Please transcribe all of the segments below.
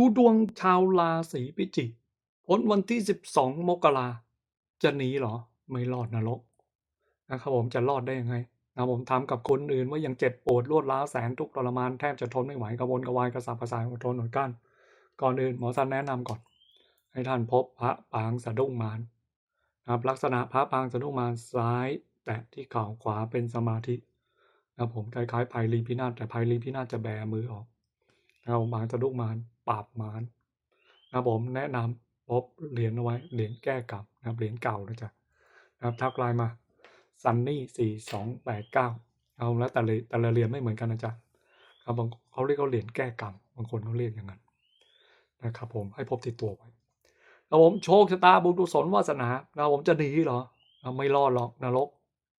ดูดวงชาวราศีพิจิกพ้นวันที่ 12 มกราจะหนีเหรอ ไม่รอดนรกนะครับผมจะรอดได้ยังไงนะผมทำกับคนอื่นว่ายังเจ็บปวดรวดร้าวแสนทุกข์ทรมานแทบจะทนไม่ไหวกระวนกระวายกระสับกระส่ายอดทนอดกั้นก่อนอื่นหมอสันแนะนำก่อน ให้ท่านพบพระปางสะดุ้งมารนะครับลักษณะพระปางสะดุ้งมารซ้ายแตะที่เข่าขวาเป็นสมาธินะครับผมคล้ายๆไพลีพินาศแต่ไพลีพินาศจะแบมือออก นะครับมางสะดุ้งมารปราบมารนะครับผมแนะนำพบเหรียญเอาไว้เหรียญแก้กรรมนะครับเหรียญเก่านะจ๊ะนะครับทักไลน์มาซันนี่สี่สองแปดเก้าเอาแล้วแต่ละแต่ละเหรียญไม่เหมือนกันนะจ๊ะครับบางเขาเรียกเขาเหรียญแก้กรรมบางคนเขาเรียกอย่างนั้นนะครับผมให้พบติดตัวไว้ครับผมโชคชะตาบุญกุศลวาสนานะผมจะหนีเหรอไม่รอดหรอกนรก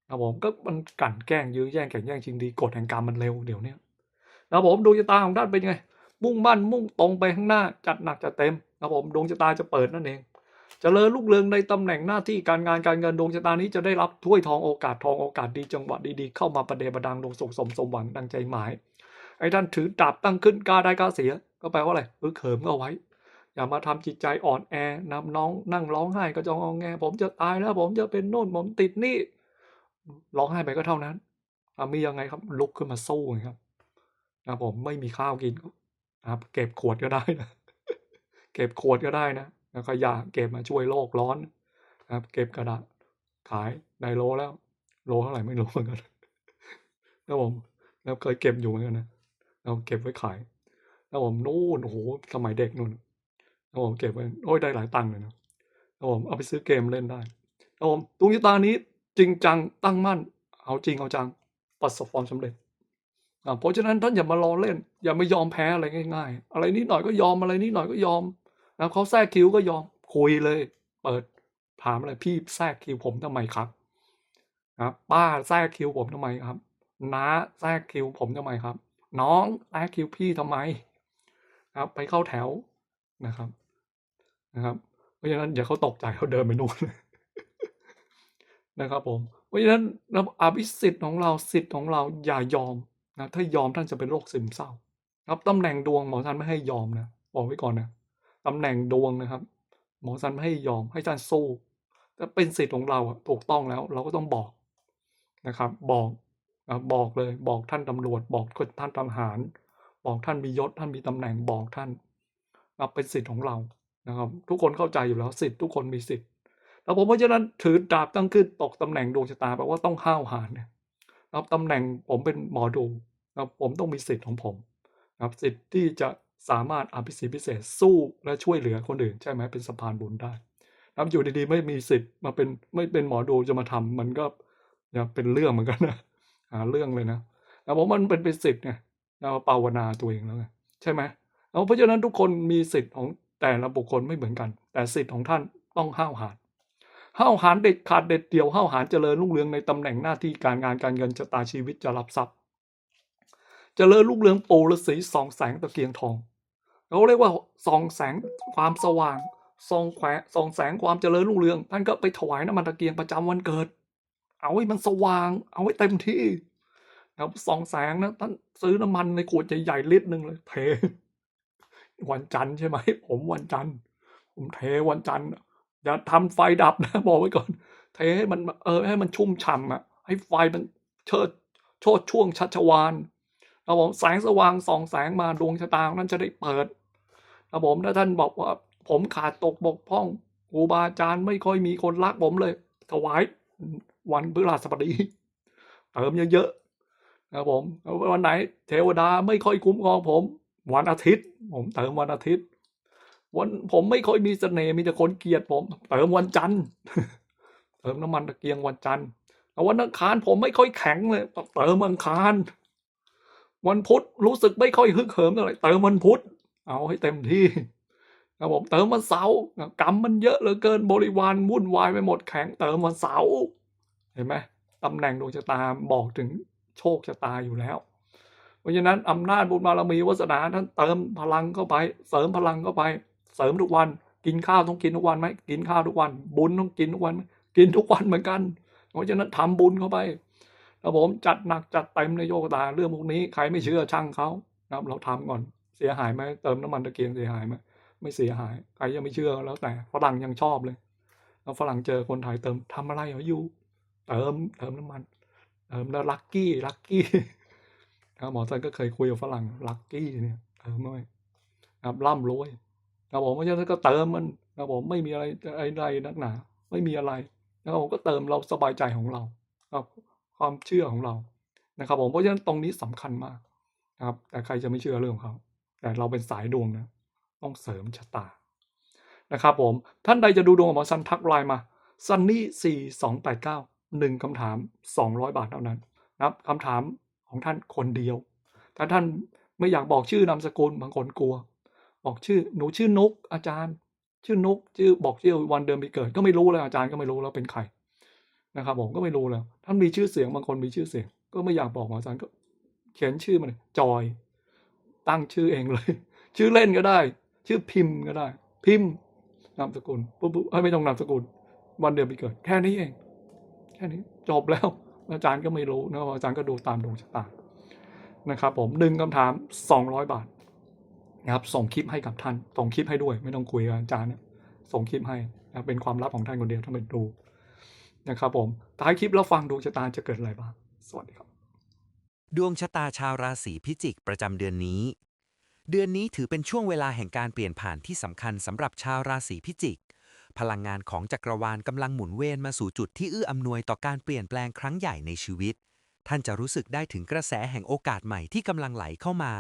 นะครับผมก็มันกั่นแกล้งยื้อแย่งแข่งแย่งชิงดีกฎแห่งกรรมมันเร็วเดี๋ยวนี้นะผมดวงชะตาของท่านเป็นไง มุ่งมั่นมุ่งตรงไปข้างหน้าจัดหนักจัดเต็มนะครับผมดวงชะตาจะเปิดนั่นเองจเจริญรุ่งเรืองในตำแหน่งหน้าที่การงานการเงินดวงชะตานี้จะได้รับถ้วยทองโอกาสทองโอกาสดีจังหวะดีๆเข้ามาประเดประดังดวงสุขสมสมหวังดังใจหมาย ไอ้ท่านถือดาบตั้งขึ้นกล้าได้กล้าเสีย ก็แปลว่าอะไรเออเขิมก็เอาไว้ อย่ามาทำจิตใจอ่อนแอนำน้องนั่งร้องไห้ก็จะงองแง ผมจะตายแล้วผมจะเป็นโน่นผมติดนี่ร้องไห้ไปก็เท่านั้นมียังไงครับลุกขึ้นมาสู้ครับนะผมไม่มีข้าวกิน นะครับ เก็บขวดก็ได้นะเก็บขวดก็ได้นะแล้วขยะเก็บมาช่วยโลกร้อนนะครับ เก็บกระดาษขายได้โลแล้ว โลเท่าไหร่ไม่รู้เหมือนกันแล้วผมแล้วเคยเก็บอยู่เหมือนกันนะเราเก็บไว้ขายแล้วผมนู่นโอ้โหสมัยเด็กนู่นแล้วผมเก็บไว้โอ้ยได้หลายตังค์เลยนะแล้วผมเอาไปซื้อเกมเล่นได้แล้วผมดวงชะตานี้จริงจังตั้งมั่น เอาจริงเอาจังประสบความสำเร็จ เพราะฉะนั้นท่านอย่ามารอเล่น อย่าไม่ยอมแพ้อะไรง่าย ๆ อะไรนิดหน่อยก็ยอมอะไรนิดหน่อยก็ยอมนะเขาแทรกคิวก็ยอมคุยเลย เปิดถามอะไรพี่แทรกคิวผมทำไมครับนะป้าแทรกคิวผมทำไมครับน้าแทรกคิวผมทำไมครับ น้องแทรกคิวพี่ทำไมครับไปเข้าแถวนะครับนะครับ เพราะฉะนั้นอย่าเขาตกใจเขาเดินไปนู่นนะครับผม เพราะฉะนั้นเราอภิสิทธิ์ของเราสิทธิ์ของเราอย่ายอม นะถ้ายอมท่านจะเป็นโรคซึมเศร้า ครับตำแหน่งดวงหมอท่านไม่ให้ยอมนะบอกไว้ก่อนนะตำแหน่งดวงนะครับ หมอท่านไม่ให้ยอมให้ท่านสู้ถ้าเป็นสิทธิ์ของเราอะถูกต้องแล้ว เราก็ต้องบอกนะครับ บอกนะบอกเลยบอกท่านตำรวจ บอกท่านทหาร บอกท่านมียศท่านมีตำแหน่งบอกท่านนะเป็นสิทธิ์ของเรานะครับ ทุกคนเข้าใจอยู่แล้วสิทธิ์ทุกคนมีสิทธิ์แล้วผมเพราะฉะนั้นถือดาบตั้งขึ้นตกตำแหน่งดวงชะตาแปลว่าต้องห้าวหาญเนี่ยนะครับตำแหน่งผมเป็นหมอดู ผมต้องมีสิทธิ์ของผมนะครับสิทธิ์ที่จะสามารถอภิสิทธิ์พิเศษสู้และช่วยเหลือคนอื่น ใช่ไหมเป็นสะพานบุญได้นะครับอยู่ดีๆไม่มีสิทธิ์มาเป็นไม่เป็นหมอดูจะมาทำมันก็อย่าเป็นเรื่องเหมือนกันนะหาเรื่องเลยนะแต่ผมมันเป็นเป็นสิทธิ์ไงเราภาวนาตัวเองแล้วไงใช่ไหมเพราะฉะนั้นทุกคนมีสิทธิ์ของแต่ละบุคคลไม่เหมือนกัน แต่สิทธิ์ของท่านต้องห้าวหาญห้าวหาญเด็ดขาดเด็ดเดี่ยวห้าวหาญเจริญรุ่งเรืองในตำแหน่งหน้าที่การงานการเงินชะตาชีวิตจะรับทรัพย์ จริญรุ่งเรืองโปรฤาษีสองแสงตะเกียงทองเราเรียกว่าสองแสงความสว่างสองแขวสองแสงความเจริญรุ่งเรืองท่านก็ไปถวายน้ำมันตะเกียงประจำวันเกิด เอาให้มันสว่าง เอาให้เต็มที่ครับสองแสงนะท่านซื้อน้ำมันในขวดใหญ่ๆลิตรหนึ่งเลยเทวันจันทร์ใช่ไหมผมวันจันทร์ผมเทวันจันทร์อย่าทำไฟดับนะบอกไว้ก่อน เทให้มันเออให้มันชุ่มฉ่ำอะ ให้ไฟมันเชิดโชดช่วงชัชวาน ครับผมแสงสว่างส่องแสงมาดวงชะตานั้นจะได้เปิดครับผมถ้าท่านบอกว่า ผมขาดตกบกพร่องครูบาอาจารย์ไม่ค่อยมีคนรักผมเลย ถวายวันพฤหัสบดีเติมเยอะๆครับผมวันไหน เทวดาไม่ค่อยคุ้มครองผม วันอาทิตย์ ผมเติมวันอาทิตย์ วันผมไม่ค่อยมีเสน่ห์มีแต่คนเกลียดผม เติมวันจันทร์เติมน้ำมันตะเกียงวันจันทร์วันอังคารผมไม่ค่อยแข็งเลยเติมอังคาร วันพุธรู้สึกไม่ค่อยฮึกเหิมเท่าไหร่เติมวันพุธเอาให้เต็มที่ครับผมเติมวันเสาร์กรรมมันเยอะเหลือเกินบริวารวุ่นวายไปหมดแข็งเติมวันเสาร์เห็นไหมตำแหน่งดวงชะตาบอกถึงโชคชะตาอยู่แล้ว เพราะฉะนั้นอำนาจบุญบารมีวาสนาท่านเติมพลังเข้าไป เสริมพลังเข้าไป เสริมทุกวัน กินข้าวต้องกินทุกวันไหมกินข้าวทุกวัน บุญต้องกินทุกวัน กินทุกวันเหมือนกัน เพราะฉะนั้นทำบุญเข้าไป แล้วผมจัดหนักจัดเต็มในโยกตาเรื่องพวกนี้ใครไม่เชื่อช่างเขานะครับ เราทำก่อนเสียหายไหมเติมน้ำมันตะเกียงเสียหายไหมไม่เสียหายใครยังไม่เชื่อแล้วแต่ฝรั่งยังชอบเลยแล้วฝรั่งเจอคนไทยเติมทำอะไรเหรอยู่เติมเติมน้ำมันเติมแล้วลักกี้ลักกี้ครับหมอสันก็เคยคุยกับฝรั่งลักกี้เนี่ยเติมด้วยครับร่ำรวยครับผมเพราะฉะนั้นก็เติมมันครับผมไม่มีอะไรอะไรนักหนา ไม่มีอะไรนะครับผมก็เติมเราสบายใจของเราครับ ความเชื่อของเรานะครับผมเพราะฉะนั้นตรงนี้สำคัญมากนะครับ แต่ใครจะไม่เชื่อเรื่องของเขาแต่เราเป็นสายดวงนะต้องเสริมชะตานะครับผมท่านใดจะดูดวงกับหมอซันทักไลน์มาซันนี่สี่สองแปดเก้าหนึ่งคำถามสองร้อยบาทเท่านั้นนะครับคำถามของท่านคนเดียวถ้าท่านไม่อยากบอกชื่อนามสกุลบางคนกลัว บอกชื่อหนูชื่อนุกอาจารย์ ชื่อนุกชื่อบอกชื่อวันเดือนปีเกิดก็ไม่รู้เลยอาจารย์ก็ไม่รู้แล้วเป็นใคร นะครับผมก็ไม่รู้แล้วท่านมีชื่อเสียงบางคนมีชื่อเสียง ก็ไม่อยากบอกหมออาจารก็ เขียนชื่อมันจอย ตั้งชื่อเองเลย ชื่อเล่นก็ได้ ชื่อพิมพ์ก็ได้ พิมพ์นามสกุลปุ๊บปุ๊บไม่ต้องนามสกุล วันเดือนปีเกิด แค่นี้เอง แค่นี้จบแล้ว อาจารย์ก็ไม่รู้นะอาจารย์ก็ดูตามดวงชะตานะครับผมหนึ่งคำถามสองร้อยบาทนะครับส่งคลิปให้กับท่านส่งคลิปให้ด้วย ไม่ต้องคุยกับอาจารย์เนี่ยส่งคลิปให้นะเป็นความลับของท่านคนเดียวท่านไปดู นะครับผมท้ายคลิปแล้วฟังดวงชะตาจะเกิดอะไรบ้าง สวัสดีครับ ดวงชะตาชาวราศีพิจิกประจำเดือนนี้ เดือนนี้ถือเป็นช่วงเวลาแห่งการเปลี่ยนผ่านที่สำคัญสำหรับชาวราศีพิจิก พลังงานของจักรวาลกำลังหมุนเวียนมาสู่จุดที่เอื้ออำนวยต่อการเปลี่ยนแปลงครั้งใหญ่ในชีวิต ท่านจะรู้สึกได้ถึงกระแสแห่งโอกาสใหม่ที่กำลังไหลเข้ามา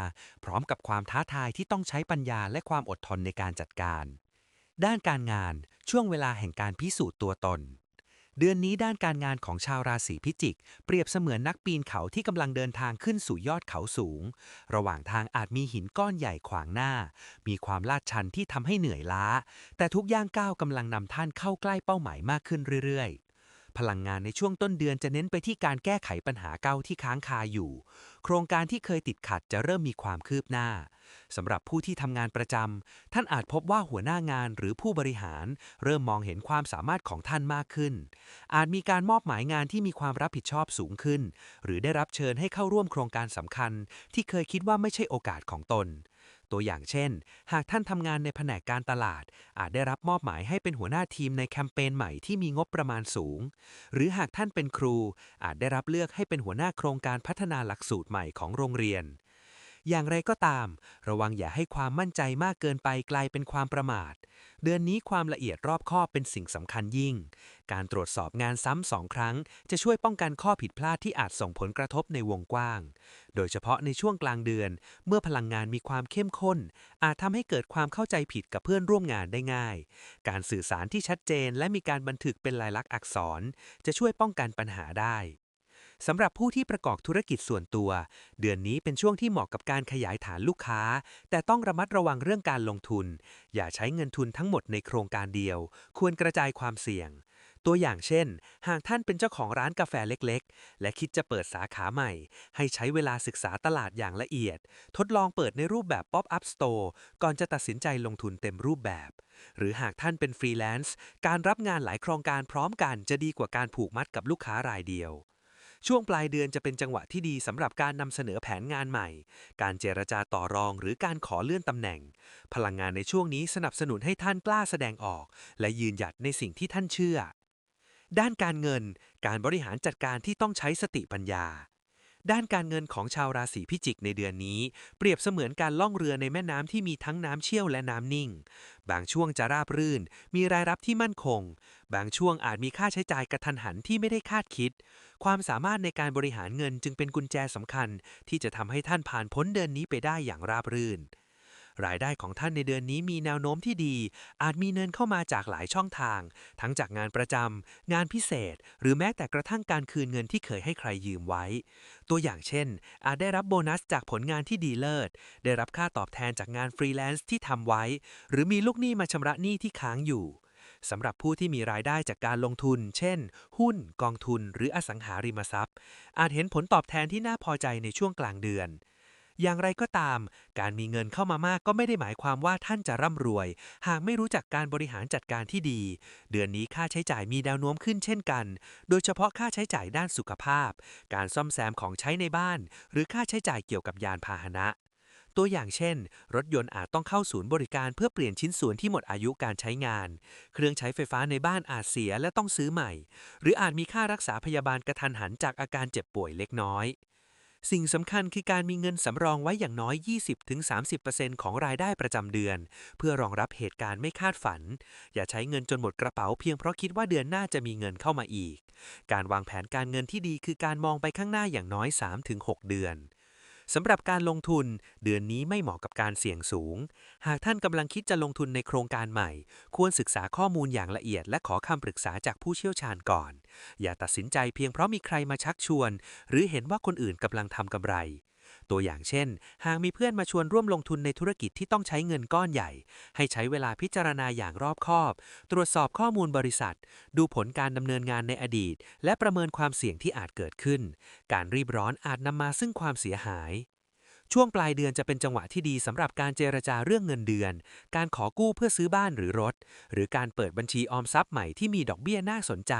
พร้อมกับความท้าทายที่ต้องใช้ปัญญาและความอดทนในการจัดการ ด้านการงาน ช่วงเวลาแห่งการพิสูจน์ตัวตน เดือนนี้ด้านการงานของชาวราศีพิจิก เปรียบเสมือนนักปีนเขาที่กำลังเดินทางขึ้นสู่ยอดเขาสูง ระหว่างทางอาจมีหินก้อนใหญ่ขวางหน้า มีความลาดชันที่ทำให้เหนื่อยล้า แต่ทุกย่างก้าวกำลังนำท่านเข้าใกล้เป้าหมายมากขึ้นเรื่อยๆ พลังงานในช่วงต้นเดือนจะเน้นไปที่การแก้ไขปัญหาเก่าที่ค้างคาอยู่ โครงการที่เคยติดขัดจะเริ่มมีความคืบหน้าสำหรับผู้ที่ทำงานประจำท่านอาจพบว่าหัวหน้างานหรือผู้บริหาร เริ่มมองเห็นความสามารถของท่านมากขึ้น อาจมีการมอบหมายงานที่มีความรับผิดชอบสูงขึ้น หรือได้รับเชิญให้เข้าร่วมโครงการสำคัญ ที่เคยคิดว่าไม่ใช่โอกาสของตน ตัวอย่างเช่น หากท่านทำงานในแผนกการตลาด อาจได้รับมอบหมายให้เป็นหัวหน้าทีมในแคมเปญใหม่ที่มีงบประมาณสูง หรือหากท่านเป็นครู อาจได้รับเลือกให้เป็นหัวหน้าโครงการพัฒนาหลักสูตรใหม่ของโรงเรียน อย่างไรก็ตาม ระวังอย่าให้ความมั่นใจมากเกินไปกลายเป็นความประมาท เดือนนี้ความละเอียดรอบคอบเป็นสิ่งสำคัญยิ่ง การตรวจสอบงานซ้ำสองครั้ง จะช่วยป้องกันข้อผิดพลาดที่อาจส่งผลกระทบในวงกว้าง โดยเฉพาะในช่วงกลางเดือน เมื่อพลังงานมีความเข้มข้น อาจทำให้เกิดความเข้าใจผิดกับเพื่อนร่วมงานได้ง่าย การสื่อสารที่ชัดเจนและมีการบันทึกเป็นลายลักษณ์อักษร จะช่วยป้องกันปัญหาได้ สำหรับผู้ที่ประกอบธุรกิจส่วนตัว เดือนนี้เป็นช่วงที่เหมาะกับการขยายฐานลูกค้า แต่ต้องระมัดระวังเรื่องการลงทุน อย่าใช้เงินทุนทั้งหมดในโครงการเดียว ควรกระจายความเสี่ยง ตัวอย่างเช่น หากท่านเป็นเจ้าของร้านกาแฟเล็กๆ และคิดจะเปิดสาขาใหม่ ให้ใช้เวลาศึกษาตลาดอย่างละเอียด ทดลองเปิดในรูปแบบ Pop-up Store ก่อนจะตัดสินใจลงทุนเต็มรูปแบบ หรือหากท่านเป็นฟรีแลนซ์การรับงานหลายโครงการพร้อมกันจะดีกว่าการผูกมัดกับลูกค้ารายเดียว ช่วงปลายเดือนจะเป็นจังหวะที่ดีสำหรับการนำเสนอแผนงานใหม่ การเจรจาต่อรองหรือการขอเลื่อนตำแหน่ง พลังงานในช่วงนี้สนับสนุนให้ท่านกล้าแสดงออก และยืนหยัดในสิ่งที่ท่านเชื่อ ด้านการเงิน การบริหารจัดการที่ต้องใช้สติปัญญา ด้านการเงินของชาวราศีพิจิกในเดือนนี้ เปรียบเสมือนการล่องเรือในแม่น้ำที่มีทั้งน้ำเชี่ยวและน้ำนิ่ง บางช่วงจะราบรื่น มีรายรับที่มั่นคง บางช่วงอาจมีค่าใช้จ่ายกระทันหันที่ไม่ได้คาดคิด ความสามารถในการบริหารเงินจึงเป็นกุญแจสำคัญ ที่จะทำให้ท่านผ่านพ้นเดือนนี้ไปได้อย่างราบรื่น รายได้ของท่านในเดือนนี้มีแนวโน้มที่ดี อาจมีเงินเข้ามาจากหลายช่องทาง ทั้งจากงานประจำ งานพิเศษ หรือแม้แต่กระทั่งการคืนเงินที่เคยให้ใครยืมไว้ ตัวอย่างเช่น อาจได้รับโบนัสจากผลงานที่ดีเลิศ ได้รับค่าตอบแทนจากงานฟรีแลนซ์ที่ทำไว้ หรือมีลูกหนี้มาชำระหนี้ที่ค้างอยู่สำหรับผู้ที่มีรายได้จากการลงทุน เช่น หุ้น กองทุน หรืออสังหาริมทรัพย์ อาจเห็นผลตอบแทนที่น่าพอใจในช่วงกลางเดือน อย่างไรก็ตาม การมีเงินเข้ามามากก็ไม่ได้หมายความว่าท่านจะร่ำรวย หากไม่รู้จักการบริหารจัดการที่ดี เดือนนี้ค่าใช้จ่ายมีแนวโน้มขึ้นเช่นกัน โดยเฉพาะค่าใช้จ่ายด้านสุขภาพ การซ่อมแซมของใช้ในบ้าน หรือค่าใช้จ่ายเกี่ยวกับยานพาหนะตัวอย่างเช่น รถยนต์อาจต้องเข้าศูนย์บริการเพื่อเปลี่ยนชิ้นส่วนที่หมดอายุการใช้งาน เครื่องใช้ไฟฟ้าในบ้านอาจเสียและต้องซื้อใหม่ หรืออาจมีค่ารักษาพยาบาลกระทันหันจากอาการเจ็บป่วยเล็กน้อย สิ่งสำคัญคือการมีเงินสำรองไว้อย่างน้อย 20-30%ของรายได้ประจำเดือน เพื่อรองรับเหตุการณ์ไม่คาดฝัน อย่าใช้เงินจนหมดกระเป๋าเพียงเพราะคิดว่าเดือนหน้าจะมีเงินเข้ามาอีก การวางแผนการเงินที่ดีคือการมองไปข้างหน้าอย่างน้อย 3-6 เดือน สำหรับการลงทุนเดือนนี้ไม่เหมาะกับการเสี่ยงสูง หากท่านกำลังคิดจะลงทุนในโครงการใหม่ ควรศึกษาข้อมูลอย่างละเอียด และขอคำปรึกษาจากผู้เชี่ยวชาญก่อน อย่าตัดสินใจเพียงเพราะมีใครมาชักชวน หรือเห็นว่าคนอื่นกำลังทำกำไร ตัวอย่างเช่น หากมีเพื่อนมาชวนร่วมลงทุนในธุรกิจที่ต้องใช้เงินก้อนใหญ่ ให้ใช้เวลาพิจารณาอย่างรอบคอบ ตรวจสอบข้อมูลบริษัท ดูผลการดำเนินงานในอดีต และประเมินความเสี่ยงที่อาจเกิดขึ้น การรีบร้อนอาจนำมาซึ่งความเสียหายช่วงปลายเดือนจะเป็นจังหวะที่ดีสำหรับการเจรจาเรื่องเงินเดือน การขอกู้เพื่อซื้อบ้านหรือรถ หรือการเปิดบัญชีออมทรัพย์ใหม่ที่มีดอกเบี้ยน่าสนใจ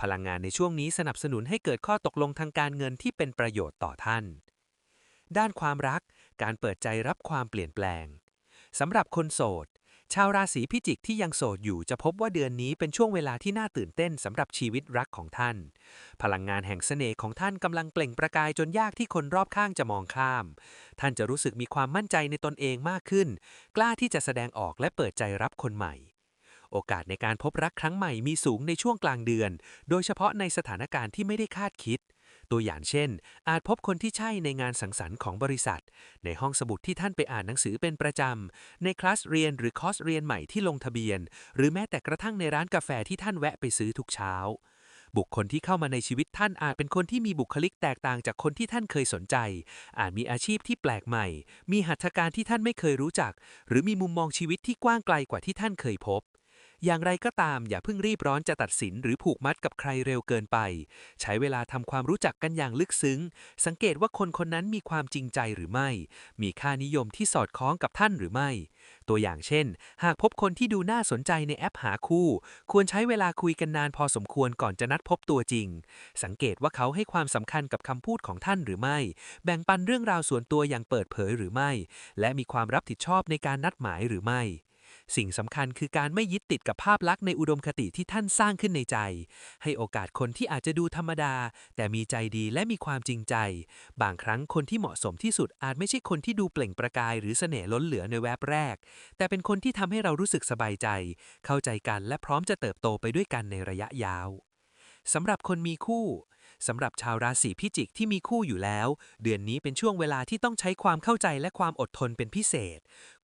พลังงานในช่วงนี้สนับสนุนให้เกิดข้อตกลงทางการเงินที่เป็นประโยชน์ต่อท่าน ด้านความรัก การเปิดใจรับความเปลี่ยนแปลงสำหรับคนโสด ชาวราศีพิจิกที่ยังโสดอยู่จะพบว่าเดือนนี้เป็นช่วงเวลาที่น่าตื่นเต้นสำหรับชีวิตรักของท่าน พลังงานแห่งเสน่ห์ของท่านกำลังเปล่งประกายจนยากที่คนรอบข้างจะมองข้าม ท่านจะรู้สึกมีความมั่นใจในตนเองมากขึ้น กล้าที่จะแสดงออกและเปิดใจรับคนใหม่โอกาสในการพบรักครั้งใหม่มีสูงในช่วงกลางเดือน โดยเฉพาะในสถานการณ์ที่ไม่ได้คาดคิด ตัวอย่างเช่น อาจพบคนที่ใช่ในงานสังสรรค์ของบริษัท ในห้องสมุดที่ท่านไปอ่านหนังสือเป็นประจำ ในคลาสเรียนหรือคอร์สเรียนใหม่ที่ลงทะเบียน หรือแม้แต่กระทั่งในร้านกาแฟที่ท่านแวะไปซื้อทุกเช้า บุคคลที่เข้ามาในชีวิตท่านอาจเป็นคนที่มีบุคลิกแตกต่างจากคนที่ท่านเคยสนใจ อาจมีอาชีพที่แปลกใหม่ มีหัตถการที่ท่านไม่เคยรู้จัก หรือมีมุมมองชีวิตที่กว้างไกลกว่าที่ท่านเคยพบ อย่างไรก็ตามอย่าเพิ่งรีบร้อนจะตัดสินหรือผูกมัดกับใครเร็วเกินไป ใช้เวลาทำความรู้จักกันอย่างลึกซึ้ง สังเกตว่าคนคนนั้นมีความจริงใจหรือไม่ มีค่านิยมที่สอดคล้องกับท่านหรือไม่ ตัวอย่างเช่น หากพบคนที่ดูน่าสนใจในแอปหาคู่ ควรใช้เวลาคุยกันนานพอสมควรก่อนจะนัดพบตัวจริง สังเกตว่าเขาให้ความสำคัญกับคำพูดของท่านหรือไม่ แบ่งปันเรื่องราวส่วนตัวอย่างเปิดเผยหรือไม่ และมีความรับผิดชอบในการนัดหมายหรือไม่ สิ่งสำคัญคือการไม่ยึดติดกับภาพลักษณ์ในอุดมคติที่ท่านสร้างขึ้นในใจ ให้โอกาสคนที่อาจจะดูธรรมดา แต่มีใจดีและมีความจริงใจ บางครั้งคนที่เหมาะสมที่สุดอาจไม่ใช่คนที่ดูเปล่งประกายหรือเสน่ห์ล้นเหลือในแวบแรก แต่เป็นคนที่ทำให้เรารู้สึกสบายใจ เข้าใจกันและพร้อมจะเติบโตไปด้วยกันในระยะยาวสำหรับคนมีคู่ สำหรับชาวราศีพิจิกที่มีคู่อยู่แล้ว เดือนนี้เป็นช่วงเวลาที่ต้องใช้ความเข้าใจและความอดทนเป็นพิเศษ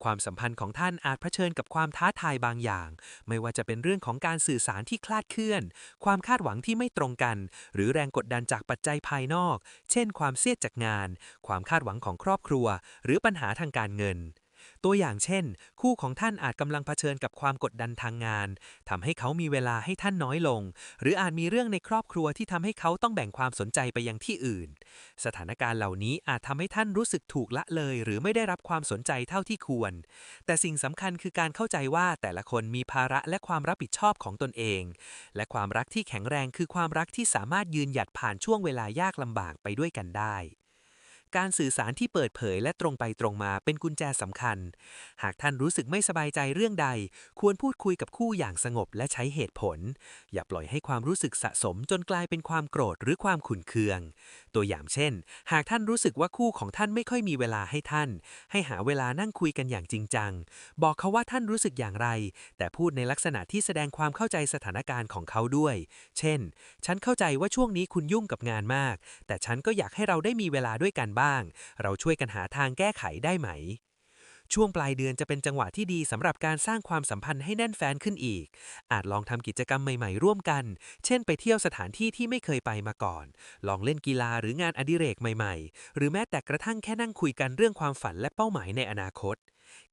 ความสัมพันธ์ของท่านอาจเผชิญกับความท้าทายบางอย่าง ไม่ว่าจะเป็นเรื่องของการสื่อสารที่คลาดเคลื่อน ความคาดหวังที่ไม่ตรงกัน หรือแรงกดดันจากปัจจัยภายนอก เช่น ความเสียดจากงาน ความคาดหวังของครอบครัว หรือปัญหาทางการเงิน ตัวอย่างเช่น คู่ของท่านอาจกำลังเผชิญกับความกดดันทางงานทำให้เขามีเวลาให้ท่านน้อยลง หรืออาจมีเรื่องในครอบครัวที่ทำให้เขาต้องแบ่งความสนใจไปยังที่อื่น สถานการณ์เหล่านี้อาจทำให้ท่านรู้สึกถูกละเลย หรือไม่ได้รับความสนใจเท่าที่ควร แต่สิ่งสำคัญคือการเข้าใจว่าแต่ละคนมีภาระและความรับผิดชอบของตนเอง และความรักที่แข็งแรงคือความรักที่สามารถยืนหยัดผ่านช่วงเวลายากลำบากไปด้วยกันได้ การสื่อสารที่เปิดเผยและตรงไปตรงมาเป็นกุญแจสำคัญ หากท่านรู้สึกไม่สบายใจเรื่องใด ควรพูดคุยกับคู่อย่างสงบและใช้เหตุผล อย่าปล่อยให้ความรู้สึกสะสมจนกลายเป็นความโกรธหรือความขุ่นเคือง ตัวอย่างเช่น หากท่านรู้สึกว่าคู่ของท่านไม่ค่อยมีเวลาให้ท่าน ให้หาเวลานั่งคุยกันอย่างจริงจัง บอกเขาว่าท่านรู้สึกอย่างไร แต่พูดในลักษณะที่แสดงความเข้าใจสถานการณ์ของเขาด้วย เช่น ฉันเข้าใจว่าช่วงนี้คุณยุ่งกับงานมาก แต่ฉันก็อยากให้เราได้มีเวลาด้วยกันบ้าง เราช่วยกันหาทางแก้ไขได้ไหม ช่วงปลายเดือนจะเป็นจังหวะที่ดีสำหรับการสร้างความสัมพันธ์ให้แน่นแฟนขึ้นอีก อาจลองทำกิจกรรมใหม่ๆ ร่วมกัน เช่นไปเที่ยวสถานที่ที่ไม่เคยไปมาก่อน ลองเล่นกีฬาหรืองานอดิเรกใหม่ๆ หรือแม้แต่กระทั่งแค่นั่งคุยกันเรื่องความฝันและเป้าหมายในอนาคต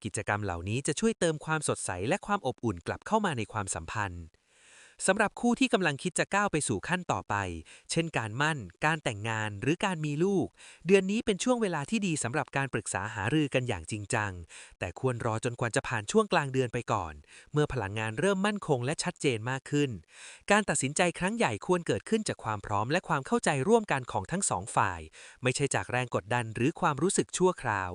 กิจกรรมเหล่านี้จะช่วยเติมความสดใสและความอบอุ่นกลับเข้ามาในความสัมพันธ์ สำหรับคู่ที่กำลังคิดจะก้าวไปสู่ขั้นต่อไป เช่นการมั่น การแต่งงาน หรือการมีลูก เดือนนี้เป็นช่วงเวลาที่ดีสำหรับการปรึกษาหารือกันอย่างจริงจัง แต่ควรรอจนกว่าจะผ่านช่วงกลางเดือนไปก่อน เมื่อพลังงานเริ่มมั่นคงและชัดเจนมากขึ้น การตัดสินใจครั้งใหญ่ควรเกิดขึ้นจากความพร้อมและความเข้าใจร่วมกันของทั้งสองฝ่าย ไม่ใช่จากแรงกดดันหรือความรู้สึกชั่วคราว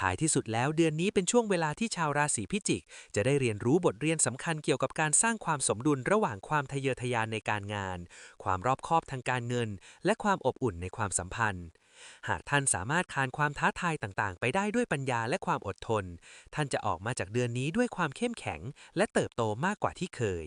ท้ายที่สุดแล้วเดือนนี้เป็นช่วงเวลาที่ชาวราศีพิจิก จะได้เรียนรู้บทเรียนสำคัญเกี่ยวกับการสร้างความสมดุลระหว่างความทะเยอทะยานในการงาน ความรอบคอบทางการเงิน และความอบอุ่นในความสัมพันธ์ หากท่านสามารถคานความท้าทายต่างๆ ไปได้ด้วยปัญญาและความอดทน ท่านจะออกมาจากเดือนนี้ด้วยความเข้มแข็ง และเติบโตมากกว่าที่เคย